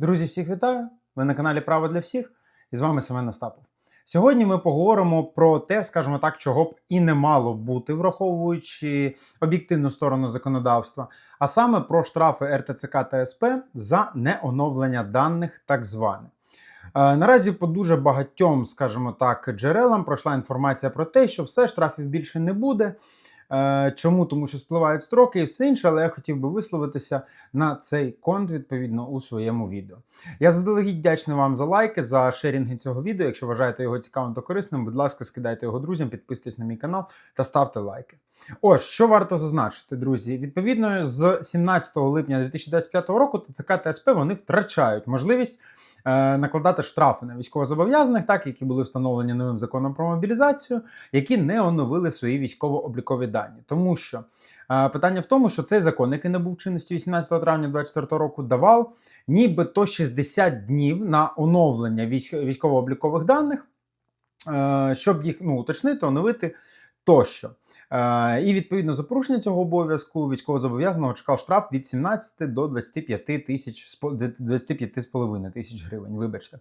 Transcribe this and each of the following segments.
Друзі, всіх вітаю! Ви на каналі Право для всіх і з вами Семен Остапов. Сьогодні ми поговоримо про те, скажімо так, чого б і не мало бути, враховуючи об'єктивну сторону законодавства, а саме про штрафи РТЦК та СП за неоновлення даних, так зване. Наразі по дуже багатьом, скажімо так, джерелам пройшла інформація про те, що все штрафів більше не буде. Е, Чому? Тому що спливають строки і все інше, але я хотів би висловитися на цей конт відповідно у своєму відео. Я заздалегідь вдячний вам за лайки, за шерінги цього відео. Якщо вважаєте його цікавим та корисним, будь ласка, скидайте його друзям, підписуйтесь на мій канал та ставте лайки. Ось що варто зазначити, друзі. Відповідно, з 17 липня 2025 року ТЦК та СП вони втрачають можливість. Е, Накладати штрафи на військовозобов'язаних, так які були встановлені новим законом про мобілізацію, які не оновили свої військово-облікові дані. Тому що е, питання в тому, що цей закон, який не був чинності 18 травня 2024 року, давав нібито 60 днів на оновлення військ- військово-облікових даних, е, щоб їх ну, уточнити, оновити тощо. Е, І відповідно за порушення цього обов'язку військовозобов'язаного чекав штраф від 17 до 25 тисяч 25,5 тисяч гривень. Вибачте.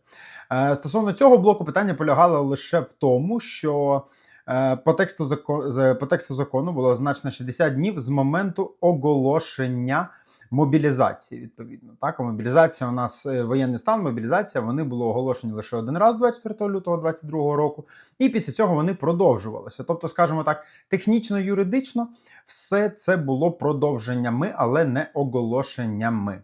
Е, Стосовно цього блоку питання полягало лише в тому, що е, по тексту закону, по тексту закону було означено 60 днів з моменту оголошення мобілізації. Відповідно, так, мобілізація у нас е, воєнний стан, мобілізація. Вони були оголошені лише один раз 24 лютого 2022 року, і після цього вони продовжувалися. Тобто, скажімо так, технічно, юридично все це було продовженнями, але не оголошеннями.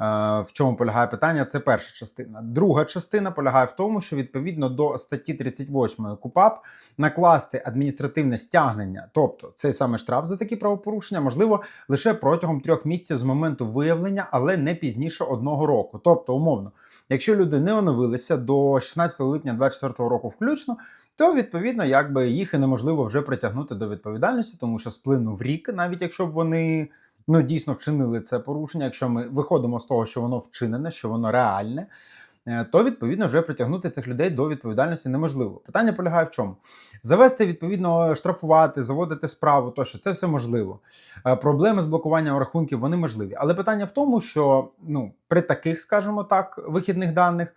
Е, В чому полягає питання? Це перша частина. Друга частина полягає в тому, що відповідно до статті 38 КУПАП накласти адміністративне стягнення, тобто цей саме штраф за такі правопорушення, можливо лише протягом трьох місяців з моменту виявлення, але не пізніше одного року. Тобто, умовно, якщо люди не оновилися до 16 липня 2024 року включно, то відповідно якби їх і неможливо вже притягнути до відповідальності, тому що сплинув рік, навіть якщо б вони ну дійсно вчинили це порушення. Якщо ми виходимо з того, що воно вчинене, що воно реальне. е, То відповідно вже притягнути цих людей до відповідальності неможливо. Питання полягає в чому? Завести відповідно штрафувати, заводити справу, тощо це все можливо. Е, Проблеми з блокуванням рахунків вони можливі. Але питання в тому, що ну при таких, скажімо так, вихідних даних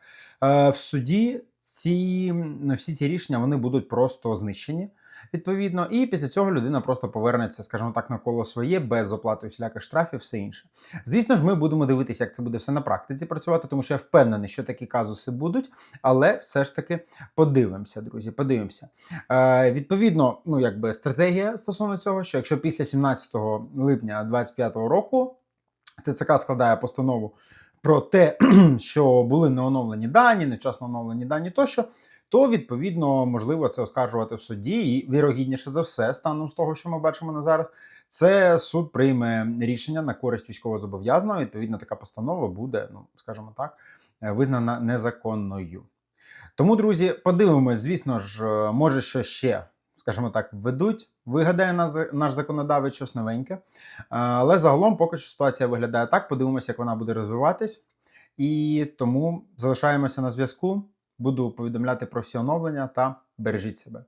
е, в суді ці ну, всі ці рішення вони будуть просто знищені. Відповідно, і після цього людина просто повернеться, скажімо так, на коло своє без оплати всіляких штрафів, все інше. Звісно ж, ми будемо дивитися, як це буде все на практиці працювати, тому що я впевнений, що такі казуси будуть, але все ж таки подивимося, друзі. Подивимося. Е, відповідно, ну якби стратегія стосовно цього, що якщо після 17 липня 2025 року ТЦК складає постанову про те, що були неоновлені дані, невчасно оновлені дані тощо, то відповідно можливо це оскаржувати в суді, і вірогідніше за все, станом з того, що ми бачимо на зараз, це суд прийме рішення на користь військовозобов'язаного. Відповідно, така постанова буде, ну скажімо так, е, визнана незаконною. Тому, друзі, подивимось, звісно ж, е, може, що ще, скажімо так, введуть, вигадає наш законодавець щось новеньке. Але загалом поки що ситуація виглядає так. Подивимося, як вона буде розвиватись. І тому залишаємося на зв'язку. Буду повідомляти про всі оновлення та бережіть себе.